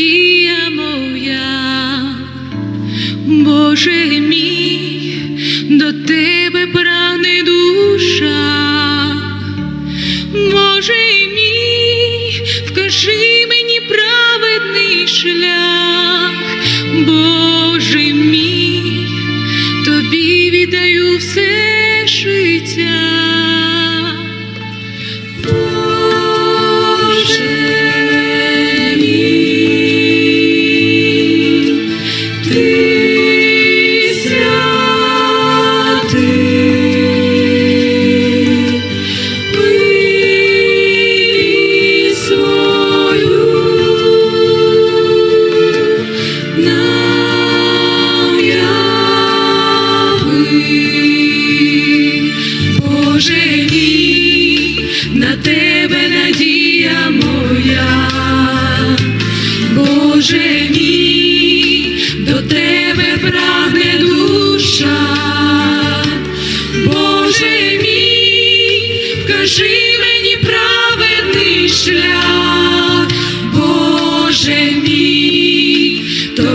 надія моя, Боже мій, до тебе прагне душа, Боже мій, вкажи мені праведний шлях, Боже мій, тобі віддаю все життя.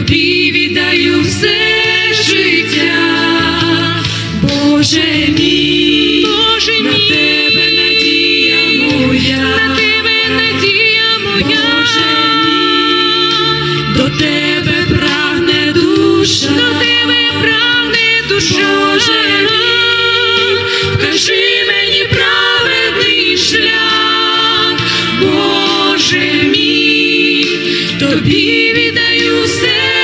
Тобі віддаю все життя, Боже мій, Боже мій, на тебе надія моя, на тебе надія моя, Боже мій, до тебе прагне душа, до тебе прагне душа, Боже мій, вкажи мені праведний шлях, Боже мій, тобі віддаю все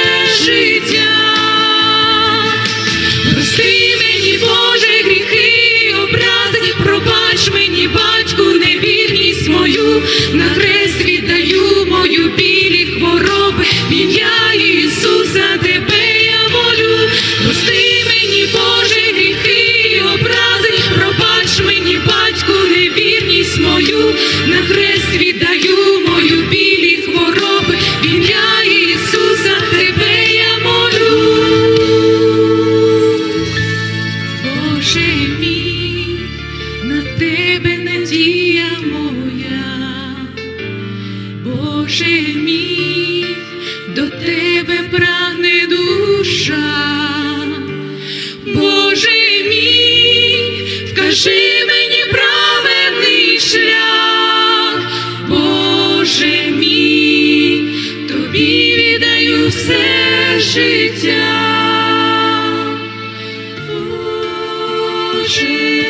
на хрест віддаю мою білі хвороби, в ім'я Ісуса тебе я молю. Прости мені, Боже, гріхи і образи, пробач мені, батьку, невірність мою, на хрест віддаю Боже мій, до тебе прагне душа, Боже мій, вкажи мені праведний шлях, Боже мій, тобі віддаю все життя. Боже